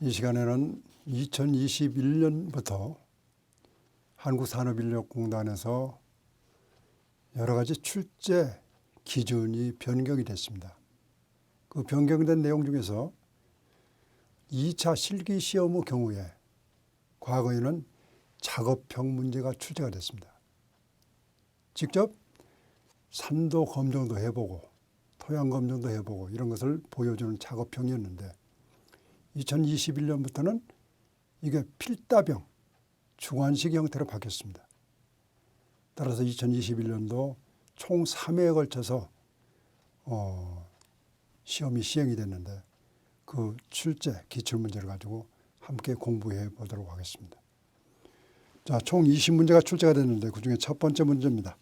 이 시간에는 2021년부터 한국산업인력공단에서 여러 가지 출제 기준이 변경이 됐습니다. 그 변경된 내용 중에서 2차 실기 시험의 경우에 과거에는 작업형 문제가 출제가 됐습니다. 직접 산도 검정도 해보고 토양 검정도 해보고 이런 것을 보여주는 작업형이었는데 2021년부터는 이게 필다병 중환식 형태로 바뀌었습니다. 따라서 2021년도 총 3회에 걸쳐서 어, 시험이 시행이 됐는데 그 출제 기출 문제를 가지고 함께 공부해 보도록 하겠습니다. 자, 총 20문제가 출제가 됐는데 그 중에 첫 번째 문제입니다.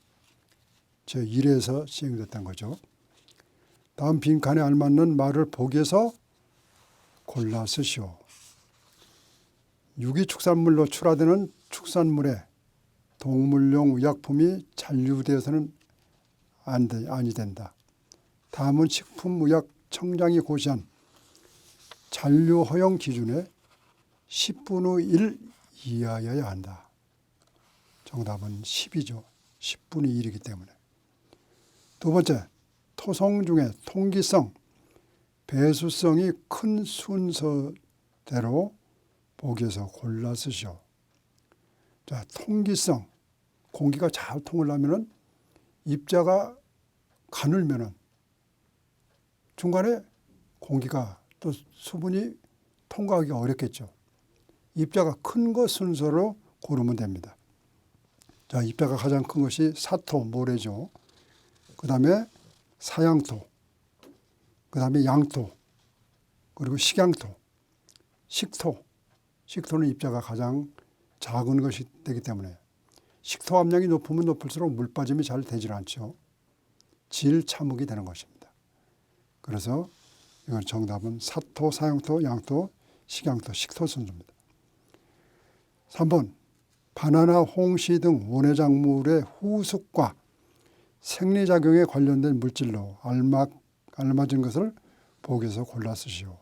제 1회에서 시행됐던 거죠. 다음 빈칸에 알맞는 말을 보기에서 골라 쓰시오. 유기축산물로 출하되는 축산물에 동물용 의약품이 잔류되어서는 안 돼, 아니 된다. 다음은 식품의약청장이 고시한 잔류 허용 기준의 10분의 1 이하여야 한다. 정답은 10이죠. 10분의 1이기 때문에. 두 번째, 토성 중에 통기성, 배수성이 큰 순서대로 보기에서 골라 쓰시오. 자, 통기성. 공기가 잘 통하려면은 입자가 가늘면은 중간에 공기가 또 수분이 통과하기 어렵겠죠. 입자가 큰 것 순서로 고르면 됩니다. 자, 입자가 가장 큰 것이 사토, 모래죠. 그 다음에 사양토, 그 다음에 양토, 그리고 식양토, 식토. 식토는 입자가 가장 작은 것이 되기 때문에 식토 함량이 높으면 높을수록 물 빠짐이 잘 되질 않죠. 질 참흑이 되는 것입니다. 그래서 이건 정답은 사토, 사양토, 양토, 식양토, 식토 순서입니다. 3번 바나나, 홍시 등 원해작물의 후숙과 생리작용에 관련된 물질로 알맞, 알맞은 것을 보기에서 골라 쓰시오.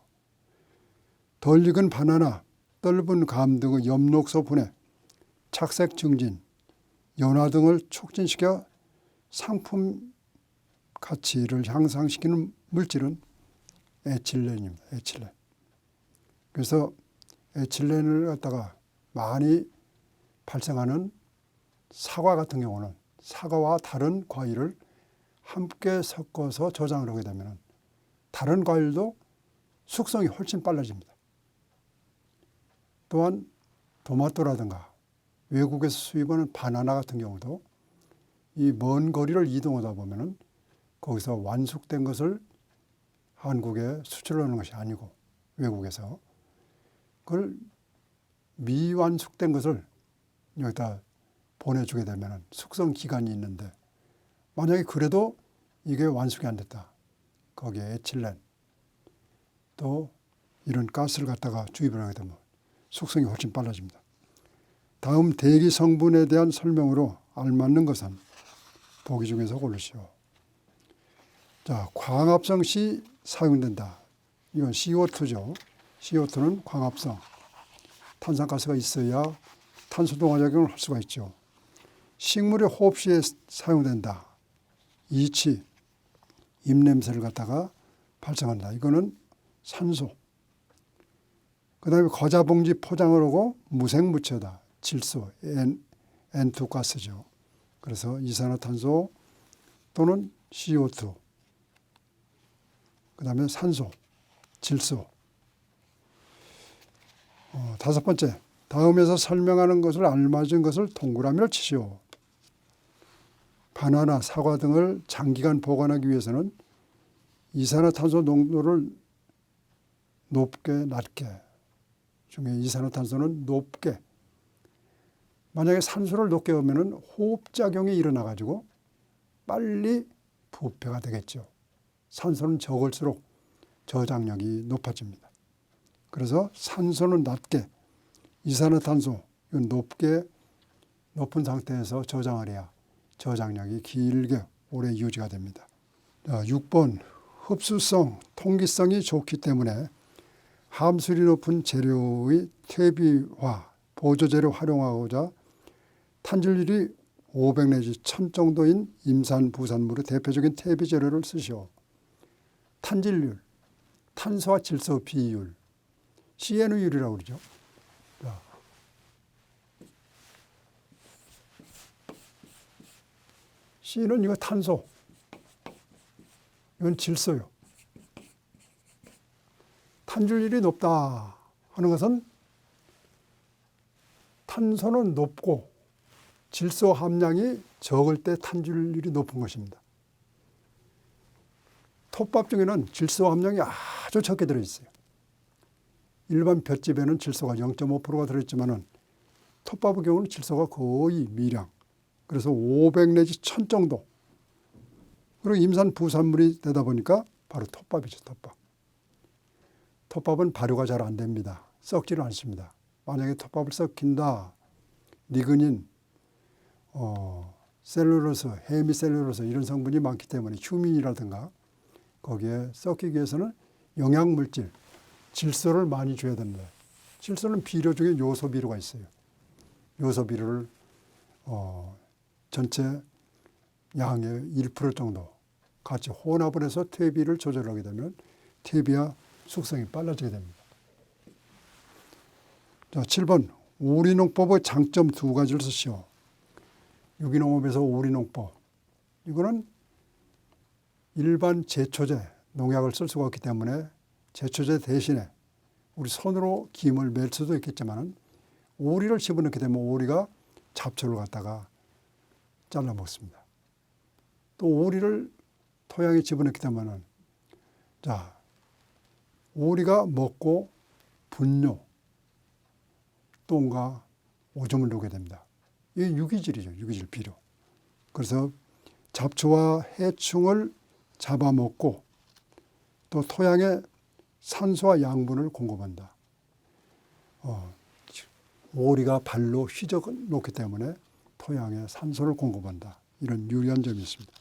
덜 익은 바나나, 떫은 감 등의 엽록소 분해, 착색 증진, 연화 등을 촉진시켜 상품 가치를 향상시키는 물질은 에틸렌입니다. 에틸렌. 그래서 에틸렌을 갖다가 많이 발생하는 사과 같은 경우는 사과와 다른 과일을 함께 섞어서 저장을 하게 되면 다른 과일도 숙성이 훨씬 빨라집니다. 또한 토마토라든가 외국에서 수입하는 바나나 같은 경우도 이 먼 거리를 이동하다 보면은 거기서 완숙된 것을 한국에 수출하는 것이 아니고 외국에서 그걸 미완숙된 것을 여기다 보내주게 되면 숙성 기간이 있는데 만약에 그래도 이게 완숙이 안 됐다. 거기에 에틸렌 또 이런 가스를 갖다가 주입을 하게 되면 숙성이 훨씬 빨라집니다. 다음 대기 성분에 대한 설명으로 알맞는 것은 보기 중에서 고르시오. 자, 광합성 시 사용된다. 이건 CO2죠. CO2는 광합성. 탄산가스가 있어야 탄소 동화 작용을 할 수가 있죠. 식물의 호흡 시에 사용된다. 이치, 입냄새를 갖다가 발생한다. 이거는 산소. 그 다음에 거자봉지 포장을 하고 무생무채다. 질소, N, N2 가스죠. 그래서 이산화탄소 또는 CO2. 그 다음에 산소, 질소. 어, 다섯 번째, 다음에서 설명하는 것을 알맞은 것을 동그라미를 치시오. 바나나, 사과 등을 장기간 보관하기 위해서는 이산화탄소 농도를 높게 낮게 중에 이산화탄소는 높게 만약에 산소를 높게 하면은 호흡작용이 일어나 가지고 빨리 부패가 되겠죠. 산소는 적을수록 저장력이 높아집니다. 그래서 산소는 낮게 이산화탄소 높게 높은 상태에서 저장을 해야 저장력이 길게 오래 유지가 됩니다. 6번 흡수성, 통기성이 좋기 때문에 함수리 높은 재료의 퇴비화, 보조재료 활용하고자 탄질률이 500 내지 1000 정도인 임산 부산물의 대표적인 퇴비 재료를 쓰시오. 탄질률, 탄소와 질소 비율, CNU율이라고 그러죠. C는 이거 탄소, 이건 질소요. 탄질률이 높다 하는 것은 탄소는 높고 질소 함량이 적을 때 탄질률이 높은 것입니다. 톱밥 중에는 질소 함량이 아주 적게 들어있어요. 일반 볏짚에는 질소가 0.5%가 들어있지만은 톱밥의 경우는 질소가 거의 미량. 그래서 500 내지 1000 정도. 그리고 임산 부산물이 되다 보니까 바로 톱밥이죠, 톱밥. 톱밥은 발효가 잘 안 됩니다. 썩지를 않습니다. 만약에 톱밥을 썩힌다, 리그닌, 어, 셀룰로스, 헤미셀룰로스 이런 성분이 많기 때문에 휴민이라든가 거기에 썩히기 위해서는 영양 물질, 질소를 많이 줘야 됩니다. 질소는 비료 중에 요소 비료가 있어요. 요소 비료를 어, 전체 양의 1% 정도 같이 혼합을 해서 퇴비를 조절하게 되면 퇴비와 숙성이 빨라지게 됩니다. 자, 7번 오리농법의 장점 두 가지를 쓰시오. 유기농업에서 오리농법. 이거는 일반 제초제, 농약을 쓸 수가 없기 때문에 제초제 대신에 우리 손으로 김을 멜 수도 있겠지만 오리를 집어넣게 되면 오리가 잡초를 갖다가 잘라 먹습니다. 또 오리를 토양에 집어넣게 되면은 자 오리가 먹고 분뇨, 똥과 오줌을 누게 됩니다. 이게 유기질이죠. 유기질 비료. 그래서 잡초와 해충을 잡아먹고 또 토양에 산소와 양분을 공급한다. 어, 오리가 발로 휘저 놓기 때문에 토양에 산소를 공급한다. 이런 유리한 점이 있습니다.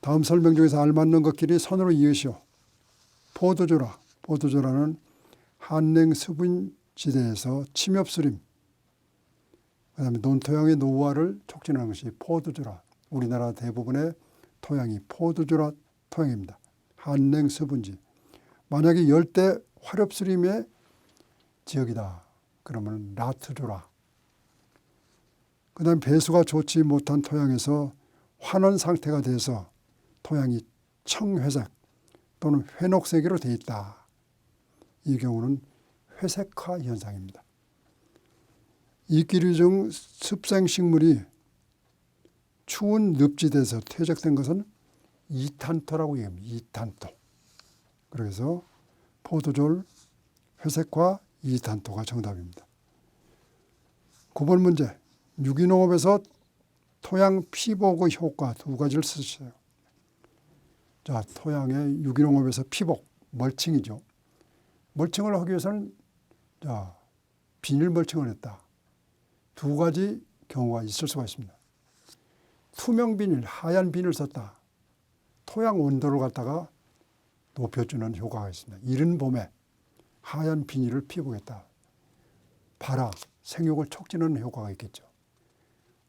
다음 설명 중에서 알맞는 것끼리 선으로 이으시오. 포도조라. 포도조라는 한냉 수분 지대에서 침엽 수림, 그 다음에 논토양의 노후화를 촉진하는 것이 포도조라. 우리나라 대부분의 토양이 포도조라 토양입니다. 한냉 수분지. 만약에 열대 화렵수림의 지역이다. 그러면 라트조라. 그 다음에 배수가 좋지 못한 토양에서 환원 상태가 돼서 토양이 청회색 또는 회녹색으로 되어 있다. 이 경우는 회색화 현상입니다. 이끼류 중 습생식물이 추운 늪지대에서 퇴적된 것은 이탄토라고 얘기합니다. 이탄토. 그래서 포도졸, 회색화, 이탄토가 정답입니다. 9번 문제. 유기농업에서 토양 피복의 효과 두 가지를 쓰세요. 자, 토양의 유기농업에서 피복, 멀칭이죠. 멀칭을 하기 위해서는 자, 비닐 멀칭을 했다. 두 가지 경우가 있을 수가 있습니다. 투명 비닐, 하얀 비닐을 썼다. 토양 온도를 갖다가 높여주는 효과가 있습니다. 이른 봄에 하얀 비닐을 피우겠다. 발화, 생육을 촉진하는 효과가 있겠죠.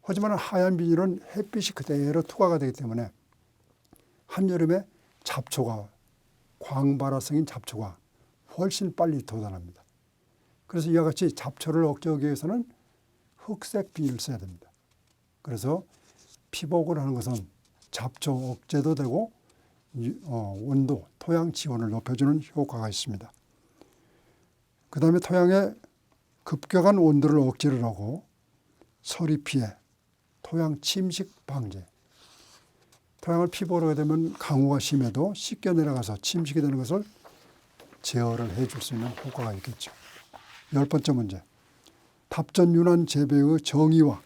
하지만 하얀 비닐은 햇빛이 그대로 투과가 되기 때문에 한여름에 잡초가 광발화성인 잡초가 훨씬 빨리 돋아납니다. 그래서 이와 같이 잡초를 억제하기 위해서는 흑색 비닐을 써야 됩니다. 그래서 피복을 하는 것은 잡초 억제도 되고 어, 온도, 토양 지온을 높여주는 효과가 있습니다. 그 다음에 토양의 급격한 온도를 억제를 하고 서리 피해, 토양 침식 방제. 토양을 피복하게 되면 강우가 심해도 씻겨 내려가서 침식이 되는 것을 제어를 해줄 수 있는 효과가 있겠죠. 열 번째 문제. 답전 윤환 재배의 정의와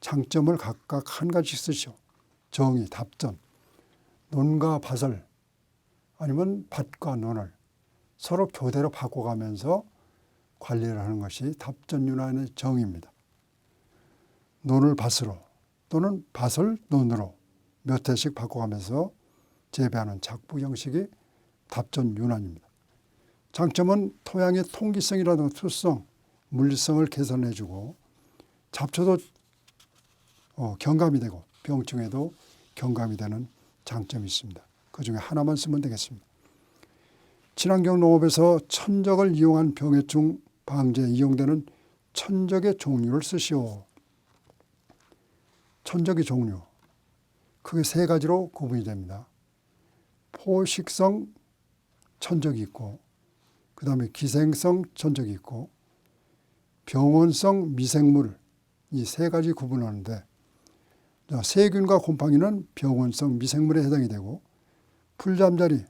장점을 각각 한 가지 쓰시오. 정의, 답전. 논과 밭을 아니면 밭과 논을 서로 교대로 바꿔가면서 관리를 하는 것이 답전 윤환의 정의입니다. 논을 밭으로 또는 밭을 논으로 몇 해씩 바꿔가면서 재배하는 작부 형식이 답전 윤환입니다. 장점은 토양의 통기성이라든가 투성, 물리성을 개선해주고 잡초도 어, 경감이 되고 병충해도 경감이 되는 장점이 있습니다. 그 중에 하나만 쓰면 되겠습니다. 친환경 농업에서 천적을 이용한 병해충 방제에 이용되는 천적의 종류를 쓰시오. 천적의 종류. 크게 세 가지로 구분이 됩니다. 포식성 천적이 있고, 그 다음에 기생성 천적이 있고, 병원성 미생물 이 세 가지 구분하는데 자, 세균과 곰팡이는 병원성 미생물에 해당이 되고 풀잠자리,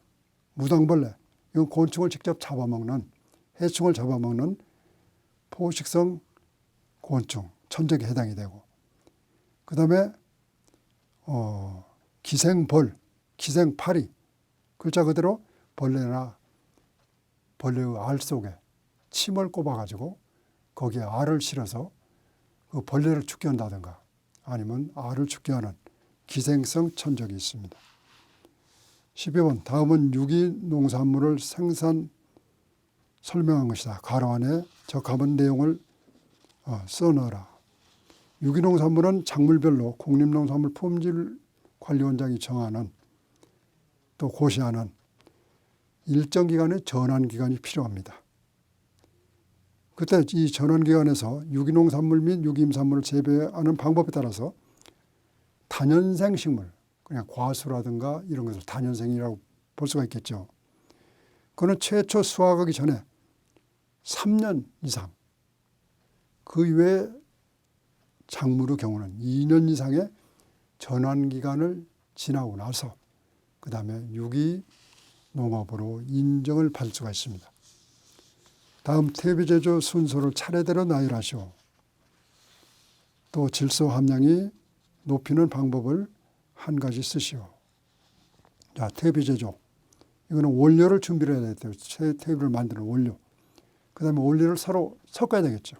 무당벌레 이건 곤충을 직접 잡아먹는 해충을 잡아먹는 포식성 곤충 천적에 해당이 되고 그 다음에 어, 기생벌, 기생파리 글자 그대로 벌레나 벌레의 알 속에 침을 꼽아가지고 거기에 알을 실어서 그 벌레를 죽게 한다든가 아니면 알을 죽게 하는 기생성 천적이 있습니다. 12번 다음은 유기 농산물을 생산 설명한 것이다. 가로 안에 적합한 내용을 어, 써넣어라. 유기농산물은 작물별로 국립농산물 품질 관리원장이 정하는 또 고시하는 일정 기간의 전환 기간이 필요합니다. 그때 이 전환 기간에서 유기농 산물 및 유기임산물을 재배하는 방법에 따라서 단연생 식물, 그냥 과수라든가 이런 것을 단연생이라고 볼 수가 있겠죠. 그는 최초 수확하기 전에 3년 이상, 그 이외에 작물의 경우는 2년 이상의 전환 기간을 지나고 나서 그 다음에 유기 농업으로 인정을 받을 수가 있습니다. 다음 퇴비 제조 순서를 차례대로 나열하시오. 또 질소 함량이 높이는 방법을 한 가지 쓰시오. 자, 퇴비 제조. 이거는 원료를 준비를 해야 돼요. 퇴비를 만드는 원료. 그 다음에 원료를 서로 섞어야 되겠죠.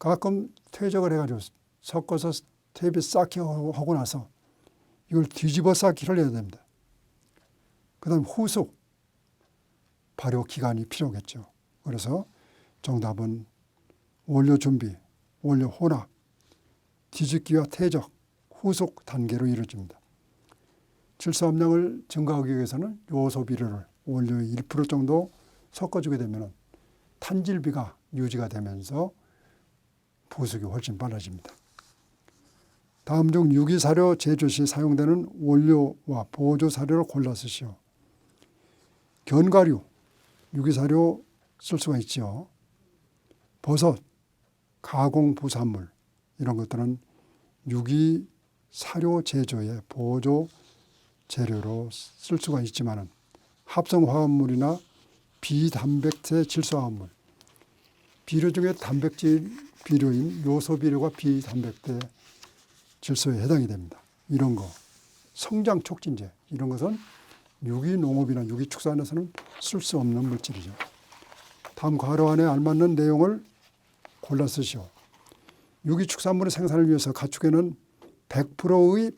가끔 퇴적을 해가지고 섞어서 퇴비 쌓기 하고 나서 이걸 뒤집어 쌓기를 해야 됩니다. 그 다음에 후숙. 발효 기간이 필요겠죠. 그래서 정답은 원료 준비, 원료 혼합, 뒤집기와 퇴적, 후속 단계로 이루어집니다. 질소 함량을 증가하기 위해서는 요소 비료를 원료의 1% 정도 섞어주게 되면 탄질비가 유지가 되면서 부숙이 훨씬 빨라집니다. 다음 중 유기사료 제조 시 사용되는 원료와 보조 사료를 골라 쓰시오. 견과류, 유기사료 쓸 수가 있죠. 버섯, 가공 부산물 이런 것들은 유기 사료 제조의 보조 재료로 쓸 수가 있지만 합성 화합물이나 비단백질 질소화합물 비료 중에 단백질 비료인 요소 비료가 비단백질 질소에 해당이 됩니다. 이런 거 성장 촉진제 이런 것은 유기농업이나 유기축산에서는 쓸 수 없는 물질이죠. 다음 괄호 안에 알맞는 내용을 골라 쓰시오. 유기축산물의 생산을 위해서 가축에는 100%의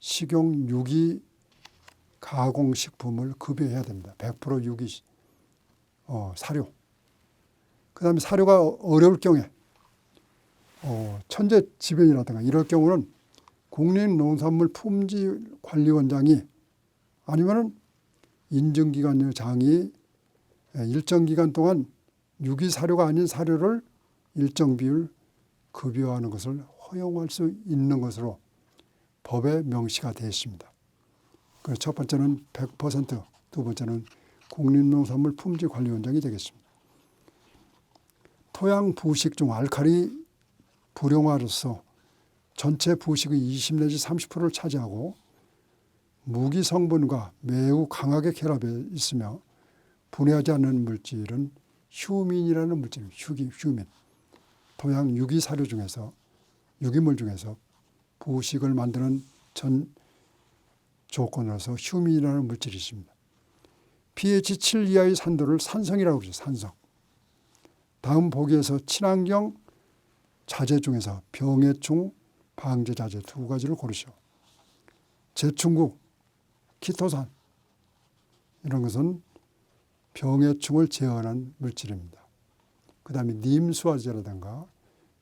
비식용 유기 가공식품을 급여해야 됩니다. 100% 유기 어, 사료. 그 다음에 사료가 어려울 경우에 어, 천재 지변이라든가 이럴 경우는 국립농산물 품질관리원장이 아니면은 인증기관의 장이 일정 기간 동안 유기 사료가 아닌 사료를 일정 비율 급여하는 것을 허용할 수 있는 것으로 법에 명시가 되어 있습니다. 그래서 첫 번째는 100%, 두 번째는 국립농산물 품질관리원장이 되겠습니다. 토양 부식 중 알칼리 불용화로서 전체 부식의 20 내지 30%를 차지하고 무기 성분과 매우 강하게 결합해 있으며 분해하지 않는 물질은 휴민이라는 물질, 휴기, 휴민. 토양 유기 사료 중에서 유기물 중에서 부식을 만드는 전 조건으로서 휴민이라는 물질이 있습니다. pH 7 이하의 산도를 산성이라고 그러죠. 산성. 다음 보기에서 친환경 자재 중에서 병해충 방제 자재 두 가지를 고르시오. 제충국 키토산 이런 것은 병해충을 제어하는 물질입니다. 그 다음에 님수화제라든가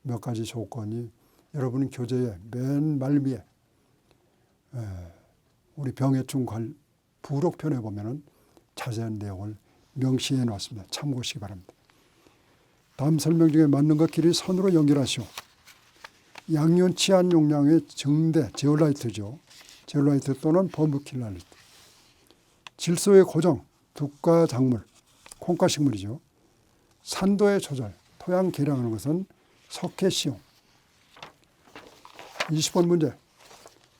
몇 가지 조건이 여러분 교재의 맨 말미에 에, 우리 병해충 관 부록편에 보면은 자세한 내용을 명시해 놨습니다. 참고하시기 바랍니다. 다음 설명 중에 맞는 것끼리 선으로 연결하시오. 양륜 치안 용량의 증대 제올라이트죠. 제올라이트 또는 버무킬라이트. 질소의 고정, 두가 작물, 콩가 식물이죠. 산도의 조절, 토양 개량하는 것은 석회 시용. 20번 문제.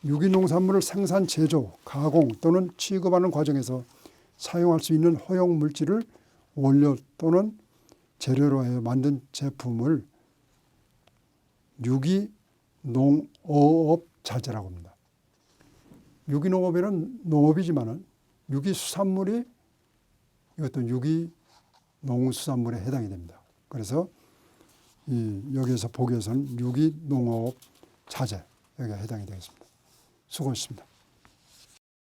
유기농산물을 생산, 제조, 가공 또는 취급하는 과정에서 사용할 수 있는 허용 물질을 원료 또는 재료로 하여 만든 제품을 유기농어업 자재라고 합니다. 유기 농업에는 농업이지만은 유기 수산물이 이것도 유기 농수산물에 해당이 됩니다. 그래서 이 여기에서 보기에서는 유기 농업 자재 여기가 해당이 되겠습니다. 수고하셨습니다.